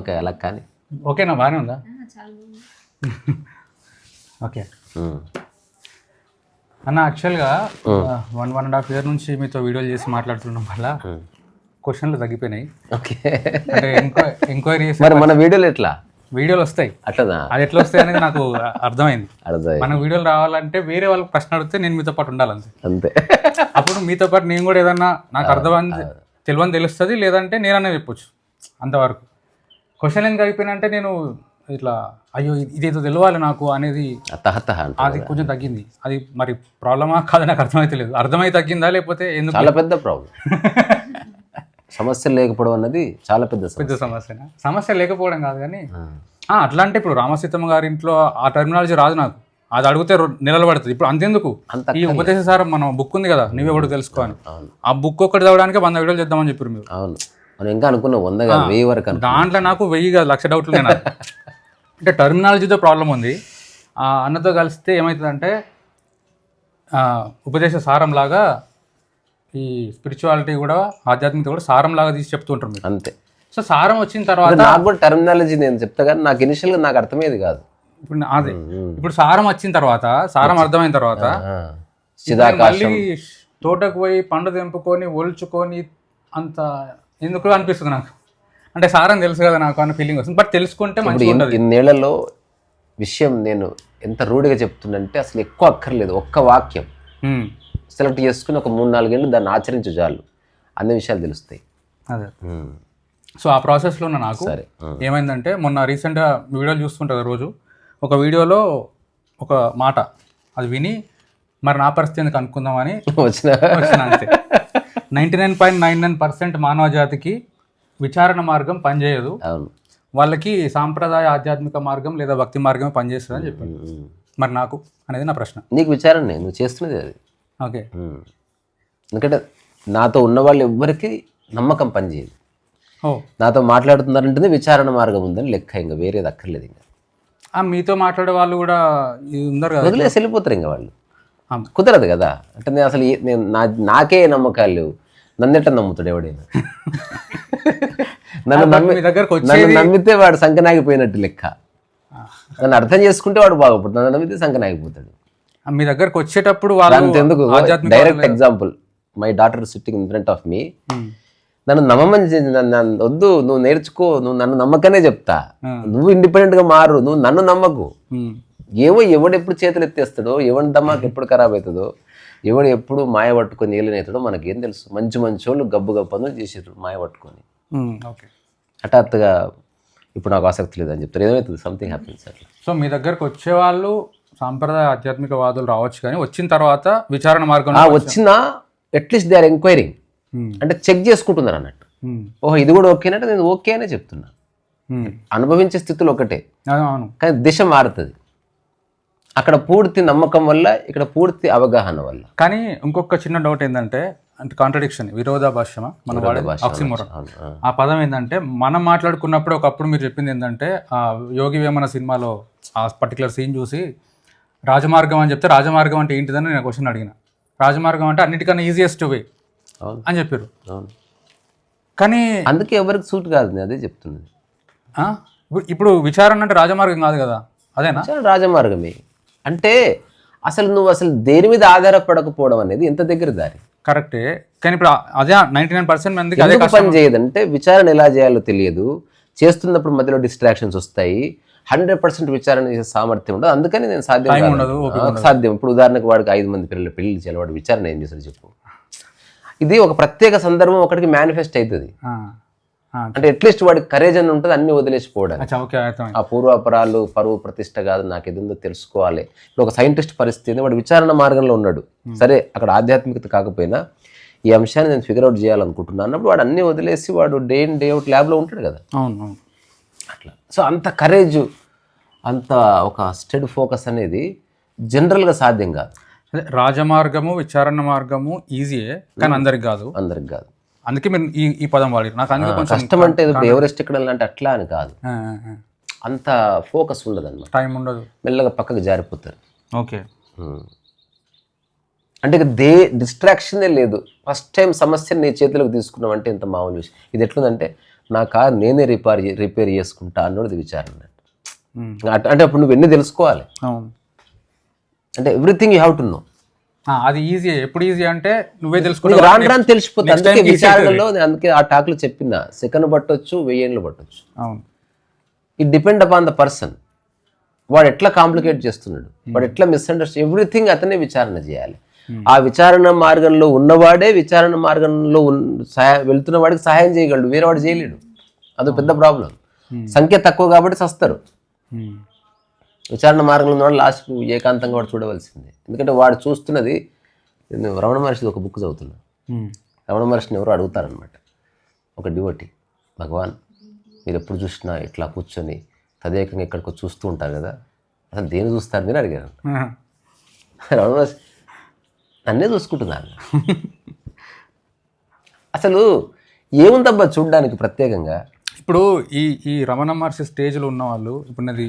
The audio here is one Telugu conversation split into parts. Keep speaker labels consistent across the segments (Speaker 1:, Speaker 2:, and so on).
Speaker 1: ఓకే అలా కానీ.
Speaker 2: ఓకేనా? బాగానే ఉందా? ఓకే. అన్న యాక్చువల్గా one one and half year నుంచి మీతో వీడియోలు చేసి మాట్లాడుతున్నాం వల్ల. క్వశ్చన్లు తగ్గిపోయినాయి.
Speaker 1: ఓకే.
Speaker 2: ఎంక్వైరీ
Speaker 1: మరి మన వీడియోలు ఎట్లా?
Speaker 2: వీడియోలు వస్తాయి.
Speaker 1: అట్లనా?
Speaker 2: అది ఎట్లా వస్తాయి అనేది నాకు అర్థమైంది.
Speaker 1: అర్థం
Speaker 2: మన వీడియోలు రావాలంటే వేరే వాళ్ళకి ప్రశ్న అడిగితే నేను మీతో పాటు ఉండాలంతే.
Speaker 1: అంతే.
Speaker 2: అప్పుడు మీతో పాటు నేను కూడా ఏదన్నా నాకు అర్థమైంది తెలియని తెలుస్తుంది లేదంటే నేననే చెప్పొచ్చు. అంతవరకు. క్వశ్చన్ ఎందుకు అయిపోయినంటే నేను ఇట్లా అయ్యో ఇది- ఇదేదో తెలియాలి నాకు అనేది అది కొంచెం తగ్గింది. అది మరి ప్రాబ్లమా కాదని నాకు అర్థమైతే లేదు అర్థమై తగ్గిందా లేకపోతే ఎందుకు
Speaker 1: చాలా పెద్ద ప్రాబ్లం. సమస్య లేకపోవడం అన్నది చాలా పెద్ద సమస్య.
Speaker 2: పెద్ద సమస్యనా? సమస్య లేకపోవడం కాదు కానీ ఆ, అట్లా అంటే ఇప్పుడు రామసీతమ్మ గారి ఇంట్లో ఆ టర్మినాలజీ రాదు నాకు. అది అడిగితే నెలలు పడుతుంది. ఇప్పుడు అంతెందుకు?
Speaker 1: అంత
Speaker 2: ఈ ఉపదేశ సారం మనం బుక్ ఉంది కదా నువ్వే కూడా తెలుసుకో అని.
Speaker 1: అవును.
Speaker 2: ఆ బుక్ ఒక్కటి చదవడానికి వంద వీడియోలు చేద్దామని చెప్పారు మీరు.
Speaker 1: అవును. మనం ఇంకా అనుకున్నాం వంద కాదు వెయ్యి వరకు
Speaker 2: దాంట్లో నాకు వెయ్యి కాదు లక్ష డౌట్లు నేను అంటే టర్మినాలజీతో ప్రాబ్లం ఉంది. ఆ అన్నతో కలిస్తే ఏమవుతుందంటే ఉపదేశ సారం లాగా ఈ స్పిరిచువాలిటీ కూడా ఆధ్యాత్మికత కూడా సారం లాగా తీసి చెప్తుంటారు మీరు.
Speaker 1: అంతే.
Speaker 2: సో సారం వచ్చిన తర్వాత
Speaker 1: నాకు కూడా టర్మినాలజీ నేను చెప్తా కానీ నాకు ఇనిషియల్గా నాకు అర్థమయ్యేది కాదు.
Speaker 2: ఇప్పుడు అదే. ఇప్పుడు సారం వచ్చిన తర్వాత సారం అర్థమైన తర్వాత మళ్ళీ తోటకు పోయి పండు తెంపుకొని ఒలుచుకొని అంత ఎందుకు అనిపిస్తుంది నాకు? అంటే సారం తెలుసు కదా నాకు అన్న ఫీలింగ్ వస్తుంది. బట్ తెలుసుకుంటే మంచిగా ఉంటుంది.
Speaker 1: ఇన్నేళ్ళలో విషయం నేను ఎంత రూఢిగా చెప్తున్నంటే అసలు ఎక్కువ అక్కర్లేదు. ఒక్క వాక్యం. సెలెక్ట్ చేసుకుని ఒక మూడు నాలుగేళ్ళు దాన్ని ఆచరించు చాలు. అన్ని విషయాలు తెలుస్తాయి.
Speaker 2: అదే. సో ఆ ప్రాసెస్లో ఉన్న నాకు
Speaker 1: సరే.
Speaker 2: ఏమైందంటే మొన్న రీసెంట్గా వీడియోలు చూస్తుంటుంది రోజు. ఒక వీడియోలో ఒక మాట అది విని మరి నా పరిస్థితి ఎందుకు అనుకుందామని
Speaker 1: వచ్చిన?
Speaker 2: వచ్చిన అంతే. Ninety nine point nine nine percent మానవ జాతికి విచారణ మార్గం పనిచేయదు.
Speaker 1: అవును.
Speaker 2: వాళ్ళకి సాంప్రదాయ ఆధ్యాత్మిక మార్గం లేదా భక్తి మార్గమే పనిచేస్తుంది అని చెప్పాను. మరి నాకు అనేది నా ప్రశ్న.
Speaker 1: నీకు విచారణ నువ్వు చేస్తున్నది అది.
Speaker 2: ఓకే.
Speaker 1: ఎందుకంటే నాతో ఉన్న వాళ్ళు ఎవ్వరికి నమ్మకం పనిచేయదు. నాతో మాట్లాడుతున్నారంటేనే విచారణ మార్గం ఉందని లెక్క ఇంకా వేరేది అక్కర్లేదు ఇంకా.
Speaker 2: మీతో మాట్లాడే వాళ్ళు కూడా ఉన్నారు కదా.
Speaker 1: వదిలేసి వెళ్ళిపోతారు ఇంకా వాళ్ళు. కుదరదు కదా. అంటే నేను అసలు నేను నా నాకే నమ్మకాలు లేవు. నన్ను ఎట్లా నమ్ముతాడు ఎవడైనా? నన్ను నమ్మి నన్ను నమ్మితే వాడు సంకనాగిపోయినట్టు లెక్క. నన్ను అర్థం చేసుకుంటే వాడు బాగుపడతాడు నన్ను నమ్మితే సంకనాగిపోతాడు.
Speaker 2: మీ దగ్గరకు వచ్చేటప్పుడు
Speaker 1: ఎందుకు? Direct example my daughter sitting in front of మీ నన్ను నమ్మమని నన్ను వద్దు నువ్వు నేర్చుకో నువ్వు నన్ను నమ్మకనే చెప్తా. నువ్వు ఇండిపెండెంట్గా మారు నువ్వు నన్ను నమ్మకు.
Speaker 2: ఉమ్,
Speaker 1: ఏవో ఎవడు ఎప్పుడు చేతులు ఎత్తేస్తాడో ఎవడి దమాక్ ఎప్పుడు ఖరాబ్ అవుతుందో ఎవడు ఎప్పుడు మాయ పట్టుకొని ఏలినవుతాడో మనకేం తెలుసు. మంచి మంచి వాళ్ళు గబ్బు గబ్బు పనులు చేసారు మాయ పట్టుకొని. హఠాత్తుగా ఇప్పుడు నాకు ఆసక్తి లేదని చెప్తారు. ఏమవుతుంది సంథింగ్ హ్యాపీన్స్ అట్లా.
Speaker 2: సో మీ దగ్గరకు వచ్చే వాళ్ళు సాంప్రదాయ ఆధ్యాత్మిక వాదులు రావచ్చు కానీ వచ్చిన తర్వాత విచారణ మార్గంలో
Speaker 1: ఆ వచ్చినా at least they are enquiring అంటే చెక్ చేసుకుంటున్నారు అన్నట్టు. ఓహో ఇది కూడా ఓకేనంటే నేను ఓకే అనే చెప్తున్నా. అనుభవించే స్థితులు ఒకటే. కానీ దిశ మారుతుంది. అక్కడ పూర్తి నమ్మకం వల్ల ఇక్కడ పూర్తి అవగాహన వల్ల.
Speaker 2: కానీ ఇంకొక చిన్న డౌట్ ఏంటంటే అంటే కాంట్రడిక్షన్ విరోధాభాష్యమ మన
Speaker 1: అవును, ఆ.
Speaker 2: పదం ఏంటంటే మనం మాట్లాడుకున్నప్పుడు ఒకప్పుడు మీరు చెప్పింది ఏంటంటే ఆ యోగి వేమన సినిమాలో ఆ పర్టికులర్ సీన్ చూసి రాజమార్గం అని చెప్తే రాజమార్గం అంటే ఏంటిదని నేను క్వశ్చన్ అడిగిన. రాజమార్గం అంటే అన్నిటికన్నా ఈజియెస్ట్ వే అని చెప్పారు. కానీ
Speaker 1: అందుకే ఎవరికి సూట్ కాదు అదే చెప్తున్నది
Speaker 2: ఆ, ఇప్పుడు- విచారణ అంటే రాజమార్గం కాదు కదా అదేనా?
Speaker 1: రాజమార్గమే. అంటే అసలు నువ్వు అసలు దేని మీద ఆధారపడకపోవడం అనేది ఎంత దగ్గర దారి?
Speaker 2: కరెక్టే. కానీ ఇప్పుడు అదే నైంటీ నైన్ పర్సెంట్ మందికి అదే
Speaker 1: పని చేయదంటే విచారణ ఎలా చేయాలో తెలియదు. చేస్తున్నప్పుడు మధ్యలో డిస్ట్రాక్షన్స్ వస్తాయి. హండ్రెడ్ పర్సెంట్ విచారణ చేసే సామర్థ్యం ఉండదు. అందుకని నేను సాధ్యం సాధ్యం. ఇప్పుడు ఉదాహరణకు వాడికి ఐదు మంది పిల్లలు పెళ్ళి చేయాలి వాడు విచారణ ఏం చేస్తాడు చెప్పు. ఇది ఒక ప్రత్యేక సందర్భం ఒకటికి మేనిఫెస్ట్ అవుతుంది. అంటే అట్లీస్ట్ వాడికి కరేజ్ అని ఉంటుంది అన్ని వదిలేసిపోవడానికి.
Speaker 2: అర్థమైంది.
Speaker 1: ఆ పూర్వాపరాలు పరువు ప్రతిష్ట కాదు నాకు ఉందో తెలుసుకోవాలి. ఇప్పుడు ఒక సైంటిస్ట్ పరిస్థితి వాడు విచారణ మార్గంలో ఉన్నాడు. సరే అక్కడ ఆధ్యాత్మికత కాకపోయినా ఈ అంశాన్ని నేను ఫిగర్ అవుట్ చేయాలనుకుంటున్నాను అన్నప్పుడు వాడు అన్ని వదిలేసి వాడు డే ఇన్ డే అవుట్ ల్యాబ్లో ఉంటాడు కదా.
Speaker 2: అవును
Speaker 1: అట్లా. సో అంత కరేజ్ అంత ఒక స్టెడ్ ఫోకస్ అనేది జనరల్గా సాధ్యం కాదు.
Speaker 2: రాజమార్గము విచారణ మార్గము ఈజీయే కానీ అందరికి కాదు.
Speaker 1: అందరికి కాదు.
Speaker 2: అందుకే మీరు ఈ ఈ పదం వాడారు. నాకు అందుకే కొంచెం
Speaker 1: కష్టం అంటే ఇప్పుడు ఎవరెస్ట్ ఎక్కడాలంటే అట్లా అని కాదు. అంత ఫోకస్ ఉండదు అనమాట
Speaker 2: టైం ఉండదు.
Speaker 1: మెల్లగా పక్కకు జారిపోతారు.
Speaker 2: ఓకే.
Speaker 1: అంటే దే డిస్ట్రాక్షనే లేదు. ఫస్ట్ టైం సమస్యని నీ చేతిలోకి తీసుకున్నావు అంటే ఇంత మామూలు విషయం. ఇది ఎట్లుందంటే నా కార్ నేనే రిపేర్ రిపేర్ చేసుకుంటా అన్నది విచారణ. అట్- అంటే అప్పుడు నువ్వు ఎన్ని తెలుసుకోవాలి? అంటే everything you have to know.
Speaker 2: అది ఈజీ ఎప్పుడు ఈజీ అంటే నువ్వే
Speaker 1: నీకు
Speaker 2: తెలుసుకుంటావు.
Speaker 1: రాను రాను తెలిసిపోతుంది. అందుకే విచారణలో నేను అందుకే ఆ టాక్లు చెప్పిన. సెకండ్ పట్టొచ్చు వెయ్యేళ్ళు పట్టొచ్చు.
Speaker 2: అవును.
Speaker 1: It depend upon the person వాడు ఎట్లా కాంప్లికేట్ చేస్తున్నాడు? వాడు ఎట్లా మిస్అండర్స్టాండ్ ఎవ్రీథింగ్ అతనే విచారణ చేయాలి. ఆ విచారణ మార్గంలో ఉన్నవాడే విచారణ మార్గంలో వెళ్తున్న వాడికి సహాయం చేయగలడు. వేరే వాడు చేయలేడు. అది పెద్ద ప్రాబ్లం సంఖ్య తక్కువ కాబట్టి సస్తారు. విచారణ మార్గంలో ఉన్నవాడు లాస్ట్ ఏకాంతంగా వాడు చూడవలసిందే. ఎందుకంటే వాడు చూస్తున్నది నేను రమణ మహర్షిది ఒక బుక్ చదువుతున్నా. రమణ మహర్షిని ఎవరు అడుగుతారనమాట ఒక డివోటి భగవాన్ మీరు ఎప్పుడు చూసినా ఇట్లా కూర్చొని తదేకంగా ఎక్కడికో చూస్తూ ఉంటారు కదా అసలు దేని చూస్తారు మీరు అడిగారు. రమణ మహర్షి నన్నే చూసుకుంటున్నాను అసలు ఏముందబ్బా చూడడానికి ప్రత్యేకంగా?
Speaker 2: ఇప్పుడు ఈ ఈ రమణ మహర్షి స్టేజ్లో ఉన్న వాళ్ళు ఇప్పుడు నాది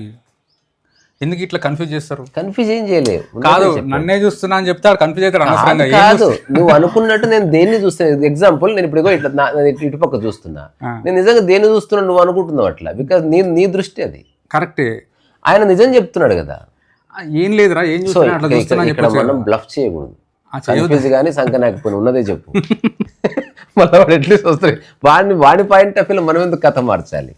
Speaker 2: ఎందుకు ఇట్లా కన్ఫ్యూజ్ చేస్తారు?
Speaker 1: కన్ఫ్యూజ్ ఏం చేయలేవు
Speaker 2: కాదు నన్నే చూస్తున్నా అని చెప్తే కన్ఫ్యూజ్ అనవసరంగా.
Speaker 1: అది కాదు. నువ్వు అనుకున్నట్టు నేను దేన్ని చూస్తాను ఎగ్జాంపుల్ నేను ఇప్పుడు ఇట్లా ఇటుపక్క చూస్తున్నా. నేను నిజంగా దేన్ని చూస్తున్నా నువ్వు అనుకుంటున్నావు అట్లా? బికాజ్ నీ నీ దృష్టి అది.
Speaker 2: కరెక్టే
Speaker 1: ఆయన నిజం చెప్తున్నాడు కదా.
Speaker 2: ఏం లేదురా ఏం చూస్తున్నా
Speaker 1: మనం. బ్లఫ్ చేయకూడదు. కన్ఫ్యూజ్ కానీ సంకనాకపోయిన ఉన్నదే చెప్పు. మళ్ళీ వాడు ఎట్లీస్ట్ వస్తాడు. వాడిని వాడి పాయింట్ ఆఫ్ వ్యూలో మనం ఎందుకు కథ మార్చాలి.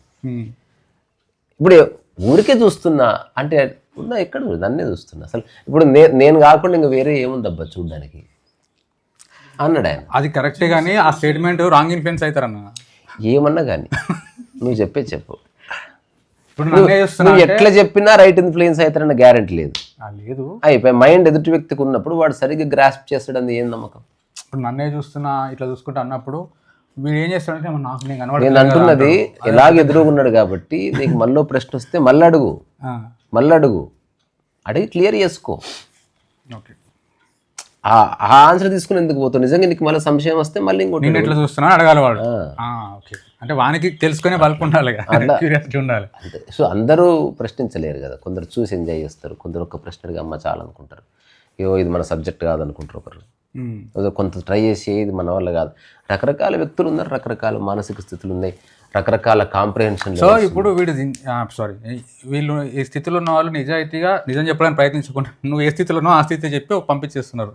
Speaker 1: ఇప్పుడు ఊరికే చూస్తున్నా. అంటే ఉన్నా ఎక్కడ? నన్నే చూస్తున్నా. అసలు ఇప్పుడు నేను కాకుండా ఇంకా వేరే ఏముందబ్బా చూడడానికి? అన్నాడు ఆయన.
Speaker 2: అది కరెక్టే కానీ ఆ స్టేట్మెంట్ రాంగ్ ఇన్ఫ్లుయెన్స్ అవుతారన్న
Speaker 1: ఏమన్నా కానీ నువ్వు చెప్పే. చెప్పు నువ్వు ఎట్లా చెప్పినా రైట్ ఇన్ఫ్లుయెన్స్ అవుతారన్న గ్యారెంటీ లేదు.
Speaker 2: లేదు.
Speaker 1: అయిపోయి మైండ్ ఎదుటి వ్యక్తికి ఉన్నప్పుడు వాడు సరిగ్గా గ్రాస్ప్ చేస్తాడని ఏం నమ్మకం?
Speaker 2: ఇప్పుడు నన్నే చూస్తున్నా ఇట్లా చూసుకుంటా అన్నప్పుడు వీడు ఏం చేస్తాడంటే "ఏమో నాకు నేను
Speaker 1: అంటున్నది ఎలాగ ఎదురుగున్నాడు కాబట్టి నీకు మళ్ళీ ప్రశ్న వస్తే మళ్ళీ అడుగు. మళ్ళీ అడుగు. అడిగి క్లియర్ చేసుకో.
Speaker 2: ఓకే.
Speaker 1: ఆ ఆ ఆన్సర్ తీసుకుని ఎందుకు పోతావు? నిజంగా నీకు మళ్ళీ సంశయం వస్తే మళ్ళీ ఇంకోటి
Speaker 2: నేను ఎట్లా చూస్తున్నా అడగాలి వాడు. ఓకే. అంటే వానికి తెలుసుకునే బల్పు ఉండాలి క్యూరియాసిటీ ఉండాలి.
Speaker 1: అంతే. సో అందరూ ప్రశ్నించలేరు కదా. కొందరు చూసి ఎంజాయ్ చేస్తారు. కొందరు ఒక ప్రశ్నగా అమ్మ చాలనుకుంటారు. అయ్యో ఇది మన సబ్జెక్ట్ కాదనుకుంటారు ఒకరు. కొంత ట్రై చేసి ఇది మన వల్ల కాదు. రకరకాల వ్యక్తులు ఉన్నారు రకరకాల మానసిక స్థితులు ఉన్నాయి రకరకాల కాంప్రహెన్షన్
Speaker 2: సో ఇప్పుడు వీడు సారీ వీళ్ళు ఈ స్థితిలో ఉన్న వాళ్ళు నిజాయితీగా నిజం చెప్పడానికి ప్రయత్నించకుండా నువ్వు ఏ స్థితిలో ఉన్నావు ఆ స్థితి చెప్పి పంపించేస్తున్నారు.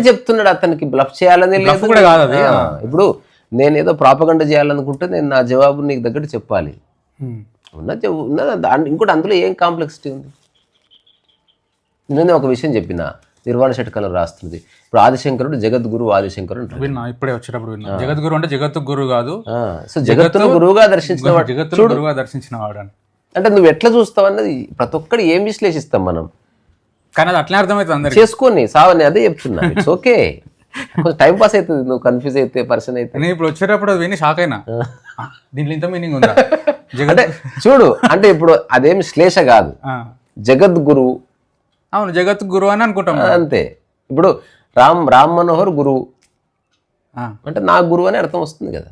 Speaker 1: చెప్తున్నది అతనికి బ్లఫ్ చేయాలని లేదు.
Speaker 2: కూడా కాదు అది.
Speaker 1: ఇప్పుడు నేను ఏదో ప్రాపగండ చేయాలనుకుంటే నేను నా జవాబు నీకు దగ్గర చెప్పాలి.
Speaker 2: ఉమ్.
Speaker 1: ఉన్నది ఇంకోటి అందులో ఏం కాంప్లెక్సిటీ ఉంది? నేను ఒక విషయం చెప్పిన నిర్వాణ షట్కలం రాస్తున్నది. ఇప్పుడు ఆదిశంకరుడు జగద్గురు ఆదిశంకరుడు అంటారు.
Speaker 2: విన్నా ఇప్పుడే వచ్చేటప్పుడు విన్నా. జగద్గురు అంటే జగత్తు గురు కాదు.
Speaker 1: సో జగత్తును గురువుగా దర్శించిన వాడు
Speaker 2: గురువుగా దర్శించిన వాడు అని
Speaker 1: అంటే నువ్వు ఎట్లా చూస్తావు అన్నది ప్రతి ఒక్కటి ఏం విశ్లేషిస్తాం మనం?
Speaker 2: కానీ అది అట్లనే అర్థమవుతుంది అందరికి.
Speaker 1: చేసుకొని సావని అదే చెప్తున్నా. ఇట్స్ ఓకే కొంచెం టైం పాస్ అవుతుంది నువ్వు కన్ఫ్యూజ్ అయితే పర్సన్ అయితే.
Speaker 2: నేను ఇప్పుడు వచ్చేటప్పుడు అది విని షాక్ అయినా. దీంట్లో ఇంత మీనింగ్ ఉందా? జగత్
Speaker 1: అంటే చూడు అంటే ఇప్పుడు అదేం శ్లేష కాదు. జగద్గురు
Speaker 2: అవును జగత్ గురు అని అనుకుంటాం
Speaker 1: అంతే. ఇప్పుడు రామ్ రామ్ మనోహర్ గురువు. అంటే నా గురువు అని అర్థం వస్తుంది కదా.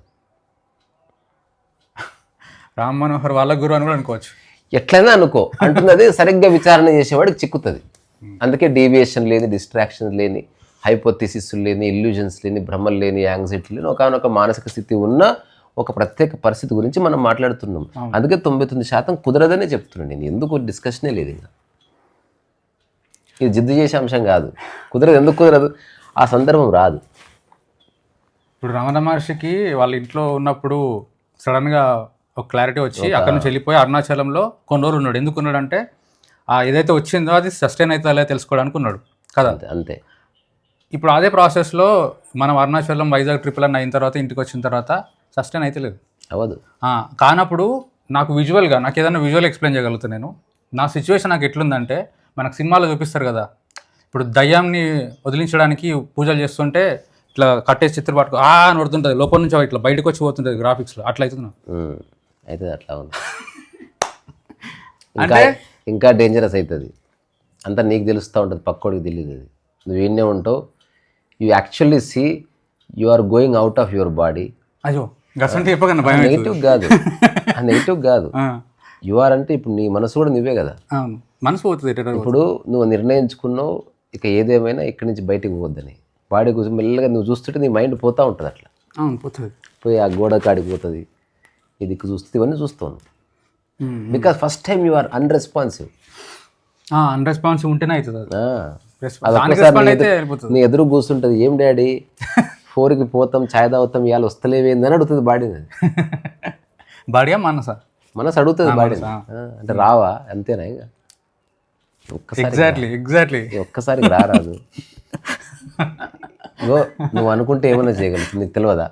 Speaker 2: రామ్ మనోహర్ వాళ్ళ గురు అని కూడా అనుకోవచ్చు.
Speaker 1: ఎట్లయినా అనుకో. అంటున్నది సరిగ్గా విచారణ చేసేవాడికి చిక్కుతుంది. అందుకే డీవియేషన్ లేని డిస్ట్రాక్షన్ లేని హైపోథిసిస్ లేని ఇల్యూజన్స్ లేని భ్రమలు లేని యాంగ్జైటీ లేని ఒకనొక మానసిక స్థితి ఉన్న ఒక ప్రత్యేక పరిస్థితి గురించి మనం మాట్లాడుతున్నాం. అందుకే తొంభై తొమ్మిది శాతం కుదరదనే చెప్తున్నాను నేను. ఎందుకు? డిస్కషనే లేదు ఇంకా. ఇది జిద్దు చేసే అంశం కాదు. కుదరదు ఎందుకు కుదరదు? ఆ సందర్భం రాదు.
Speaker 2: ఇప్పుడు రమణ మహర్షికి వాళ్ళ ఇంట్లో ఉన్నప్పుడు సడన్గా ఒక క్లారిటీ వచ్చి అక్కడ నుంచి వెళ్ళిపోయి అరుణాచలంలో కొన్ని రోజులు ఉన్నాడు. ఎందుకు ఉన్నాడు అంటే ఆ ఏదైతే వచ్చిందో అది సస్టైన్ అవుతుందో లేదో తెలుసుకోవడానికి ఉన్నాడు. కదా?
Speaker 1: అంతే అంతే.
Speaker 2: ఇప్పుడు అదే ప్రాసెస్లో మనం అరుణాచలం వైజాగ్ ట్రిపుల్ అని అయిన తర్వాత ఇంటికి వచ్చిన తర్వాత సస్టైన్ అయితే లేదు.
Speaker 1: అవ్వదు.
Speaker 2: కానప్పుడు నాకు విజువల్గా నాకు ఏదైనా విజువల్ ఎక్స్ప్లెయిన్ చేయగలుగుతాను నేను. నా సిచ్యువేషన్ నాకు ఎట్లుందంటే మనకు సినిమాలో చూపిస్తారు కదా. ఇప్పుడు దయ్యాన్ని వదిలించడానికి పూజలు చేస్తుంటే ఇట్లా కట్టేసి చిత్ర పట్టుకో ఆ అని పడుతుంటుంది లోపల నుంచి ఇట్లా బయటకు వచ్చి పోతుంటుంది గ్రాఫిక్స్లో అట్లా అవుతుంది? నాకు.
Speaker 1: అయితే అట్లా ఉంది. ఇంకా ఇంకా డేంజరస్ అవుతుంది. అంతా నీకు తెలుస్తూ ఉంటుంది పక్కోడికి తెలియదు అది. నువ్వు ఏనే ఉంటావు? You actually see you are going out of your body
Speaker 2: అయ్యో గసంటే చెప్పకన్నా భయం అవుతుంది.
Speaker 1: నెగిటివ్ కాదు. నెగిటివ్ కాదు.
Speaker 2: ఆ,
Speaker 1: యు ఆర్ అంటే ఇప్పుడు నీ మనసు కూడా నువ్వే కదా.
Speaker 2: అవును. మనసు పోతుంది.
Speaker 1: ఇప్పుడు నువ్వు నిర్ణయించుకున్నావు ఇక ఏదేమైనా ఇక్కడి నుంచి బయటికి పోవద్దని. బాడీ కోసం మెల్లగా నువ్వు చూస్తుంటే నీ మైండ్ పోతూ ఉంటుంది అట్లా.
Speaker 2: అవును పోతుంది.
Speaker 1: పోయి ఆ గోడ కాడికి పోతుంది ఈ దిక్కు చూస్తే ఇవన్నీ చూస్తాను because first time you are unresponsive
Speaker 2: unresponsive ఉంటేనే అవుతుంది
Speaker 1: నీ ఎదురు- కూర్చుంటది ఏం డాడీ? ఫోర్కి పోతాం ఛాయ్ తాగుతాం ఇవాళ వస్తలేవేంది అని అడుగుతుంది బాడీని అది
Speaker 2: బాడియా మనసా?
Speaker 1: మనసు అడుగుతుంది.
Speaker 2: ఆ,
Speaker 1: అంటే రావా? అంతేనా ఇక? ఒక్కసారి
Speaker 2: ఎగ్జాక్ట్లీ ఎగ్జాక్ట్లీ
Speaker 1: ఒక్కసారి రారాదు నువ్వు అనుకుంటే ఏమైనా చేయగలుగుతుంది నీకు తెలియదా?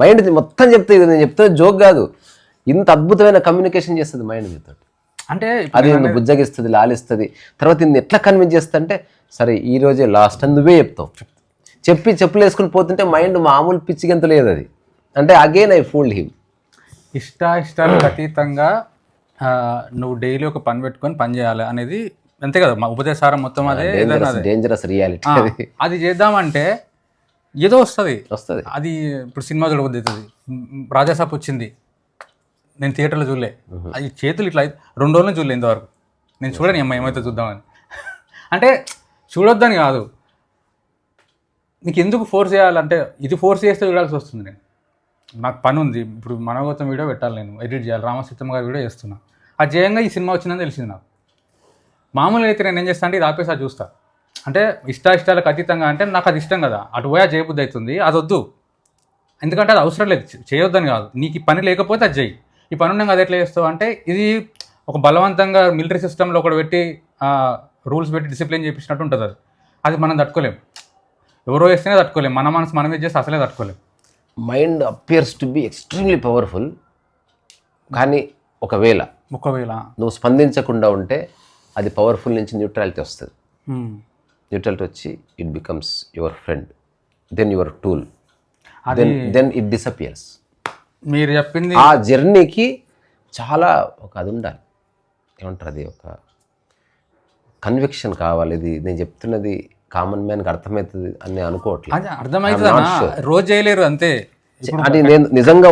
Speaker 1: మైండ్ మొత్తం చెప్తే ఇది నేను చెప్తే జోక్ కాదు. ఇంత అద్భుతమైన కమ్యూనికేషన్ చేస్తుంది మైండ్ మీతో
Speaker 2: అంటే
Speaker 1: అది నిన్ను బుజ్జగిస్తుంది లాలిస్తుంది. తర్వాత నిన్ను ఎట్లా కన్విన్స్ చేస్తా అంటే సరే ఈ రోజే లాస్ట్ అని నువ్వే చెప్తావు. చెప్పి చెప్పులు వేసుకుని పోతుంటే మైండ్ మామూలు పిచ్చిగంత లేదు అది. అంటే అగైన్ ఐ ఫూల్డ్ హిమ్
Speaker 2: ఇష్ట ఇష్టాలకు అతీతంగా నువ్వు డైలీ ఒక పని పెట్టుకొని పని చేయాలి అనేది అంతే కదా. మా ఉపదేశారం మొత్తం అదే
Speaker 1: డేంజరస్ రియాలిటీ అది.
Speaker 2: చేద్దామంటే ఏదో వస్తుంది.
Speaker 1: వస్తుంది.
Speaker 2: అది ఇప్పుడు సినిమా చూడబుద్ది అవుతుంది. రాజాసాప్ వచ్చింది. నేను థియేటర్లో చూడలే. అది చేతులు ఇట్లా రెండు రోజులు చూడలే ఇంతవరకు. నేను చూడని అమ్మ ఏమైతే చూద్దామని. అంటే చూడొద్దని కాదు. నీకు ఎందుకు ఫోర్స్ చేయాలంటే ఇది ఫోర్స్ చేస్తే చూడాల్సి వస్తుంది నేను. నాకు పని ఉంది ఇప్పుడు మనోగతం వీడియో పెట్టాలి నేను. ఎడిట్ చేయాలి. రామసీతమ్మ గారి వీడియో చేస్తున్నా. అది చేయంగా ఈ సినిమా వచ్చిందని తెలిసింది నాకు. మామూలుగా అయితే నేను ఏం చేస్తాను అంటే ఇది ఆపేసి అది చూస్తా. అంటే ఇష్ట ఇష్టాలకు అతీతంగా అంటే నాకు అది ఇష్టం కదా. అటు పోయా చేయబుద్ధి అవుతుంది. అది వద్దు. ఎందుకంటే అది అవసరం లేదు. చేయొద్దని కాదు. నీకు ఈ పని లేకపోతే అది చేయి ఈ పని ఉండగా అది ఎట్లా చేస్తావు అంటే ఇది ఒక బలవంతంగా మిలిటరీ సిస్టంలో ఒకటి పెట్టి రూల్స్ పెట్టి డిసిప్లిన్ చేపించినట్టు ఉంటుంది అది. అది మనం తట్టుకోలేం. ఎవరో వేస్తేనే తట్టుకోలేం. మన మనసు మనమే చేస్తే అసలే తట్టుకోలేం.
Speaker 1: Mind appears to be extremely powerful కానీ ఒకవేళ
Speaker 2: ఒకవేళ.
Speaker 1: నువ్వు స్పందించకుండా ఉంటే అది పవర్ఫుల్ నుంచి న్యూట్రాలిటీ వస్తుంది. న్యూట్రాలిటీ వచ్చి it becomes your friend then your tool then then it disappears.
Speaker 2: మీరు చెప్పింది
Speaker 1: ఆ జర్నీకి చాలా ఒక అది ఉండాలి. ఏమంటారు అది? ఒక కన్విక్షన్ కావాలి. ఇది నేను చెప్తున్నది కామన్ మ్యాన్కి అర్థమవుతుంది అని అనుకోవట్లేదు.
Speaker 2: అది అర్థమవుతుందా? రోజు చేయలేరు అంతే.
Speaker 1: అది నేను నిజంగా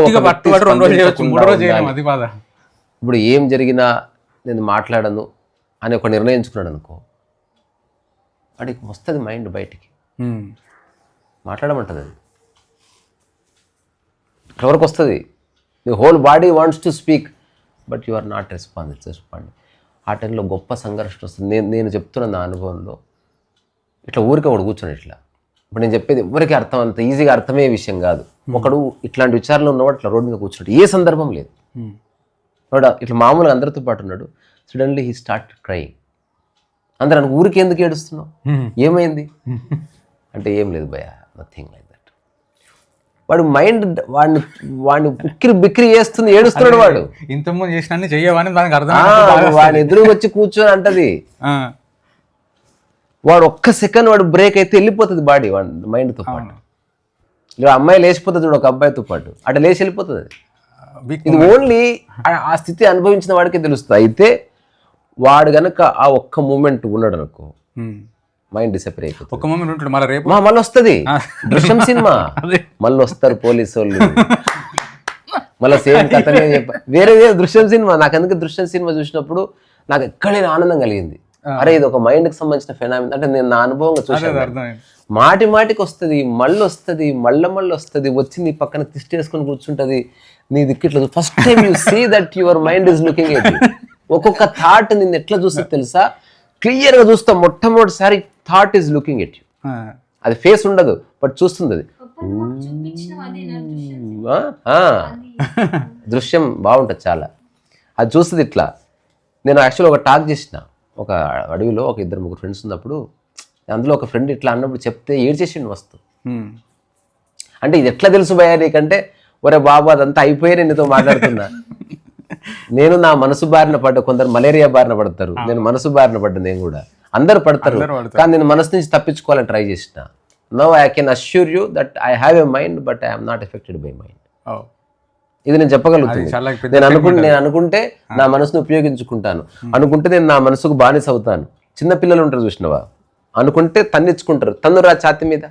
Speaker 1: ఇప్పుడు ఏం జరిగినా నేను మాట్లాడను అని ఒక నిర్ణయించుకున్నాడు అనుకో వాడికి వస్తుంది మైండ్ బయటికి. మాట్లాడమంటుంది అది. ఎవరికి వస్తుంది? The whole body wants to speak but you are not response respond ఆ టైంలో గొప్ప సంఘర్షణ వస్తుంది. నేను నేను చెప్తున్న నా అనుభవంలో ఇట్లా ఊరికే ఒకడు కూర్చొని ఇట్లా. ఇప్పుడు నేను చెప్పేది ఎవరికి అర్థం అంత ఈజీగా అర్థమయ్యే విషయం కాదు. ఒకడు ఇట్లాంటి విచారణలో ఉన్నవాడు ఇట్లా రోడ్డు మీద కూర్చున్నాడు. ఏ సందర్భం లేదు. వాడు ఇట్లా మామూలుగా అందరితో పాటు ఉన్నాడు. సడన్లీ హీ స్టార్ట్ క్రైయింగ్ అందరు అనుకు ఊరికి ఎందుకు ఏడుస్తున్నావు. ఏమైంది? అంటే ఏం లేదు భయ నథింగ్ లైక్ దట్ వాడు మైండ్ వాడిని వాడిని ఉక్కిరి బిక్కిరి చేస్తుంది ఏడుస్తున్నాడు వాడు.
Speaker 2: ఇంతకుముందు చేసిన చెయ్యవని దానికి అర్థం
Speaker 1: వాడి ఎదురు వచ్చి కూర్చొని అంటది. వాడు ఒక్క సెకండ్ వాడు బ్రేక్ అయితే వెళ్ళిపోతుంది బాడీ వాడి మైండ్తో పాటు. లేదా అమ్మాయి లేచిపోతుంది చూడు ఒక అబ్బాయితో పాటు. అటు లేచి వెళ్ళిపోతుంది.
Speaker 2: వీక్
Speaker 1: ఇది ఓన్లీ ఆ స్థితి అనుభవించిన వాడికే తెలుస్తుంది. అయితే వాడు గనక ఆ ఒక్క మూమెంట్ ఉన్నాడు అనుకో. మైండ్ డిసపేర్ అయిపోతుంది.
Speaker 2: ఒక మూమెంట్ ఉంటాడు మళ్ళీ రేపు?
Speaker 1: మా మళ్ళీ వస్తుంది. దృశ్యం సినిమా. మళ్ళీ వస్తారు పోలీసు వాళ్ళు మళ్ళీ సేమ్ కథనే వేరే వేరే దృశ్యం సినిమా. నాకు అందుకే దృశ్యం సినిమా చూసినప్పుడు నాకు ఎక్కడైనా ఆనందం కలిగింది. అరే ఇది ఒక మైండ్కి సంబంధించిన ఫెనామిన్ అంటే నేను నా అనుభవంగా చూసాను మాటి మాటికి వస్తుంది మళ్ళీ వస్తుంది మళ్ళీ మళ్ళీ వస్తుంది వచ్చి నీ పక్కన తిష్టేసుకొని కూర్చుంటది నీ దిక్కిట్లా first time you see that your mind is looking at ఒక్కొక్క థాట్ నిన్ను ఎట్లా చూస్తుంది తెలుసా? క్లియర్గా చూస్తాం మొట్టమొదటిసారి thought is looking at you
Speaker 2: ఆ,
Speaker 1: అది ఫేస్ ఉండదు బట్ చూస్తుంది అది.
Speaker 3: దృశ్యం.
Speaker 1: బాగుంటుంది చాలా. అది చూస్తుంది ఇట్లా. నేను యాక్చువల్ ఒక టాక్ చేసిన. ఒక అడవిలో ఒక ఇద్దరు ముగ్గురు ఫ్రెండ్స్ ఉన్నప్పుడు అందులో ఒక ఫ్రెండ్ ఇట్లా అన్నప్పుడు చెప్తే ఏడ్చేసిండు వస్తూ. అంటే ఇది ఎట్లా తెలుసు భయ నీకంటే? ఒరే బాబు అదంతా అయిపోయి నేను నీతో మాట్లాడుతున్నా. నేను నా మనసు బారిన పడ్డ కొందరు మలేరియా బారిన పడతారు. నేను మనసు బారిన పడ్డా నేను కూడా. అందరు పడతారు. కానీ నేను మనసు నుంచి తప్పించుకోవాలని ట్రై చేసిన. No I can assure you that I have a mind but I'm not affected by mind. ఇది నేను చెప్పగలుగుతాను నేను అనుకుంటే నేను అనుకుంటే నా మనసును ఉపయోగించుకుంటాను. అనుకుంటే నేను నా మనసుకు బానిస అవుతాను. చిన్న పిల్లలు ఉంటారు చూసినవా? అనుకుంటే తన్నిచ్చుకుంటారు. తన్నురా ఛాతి మీద.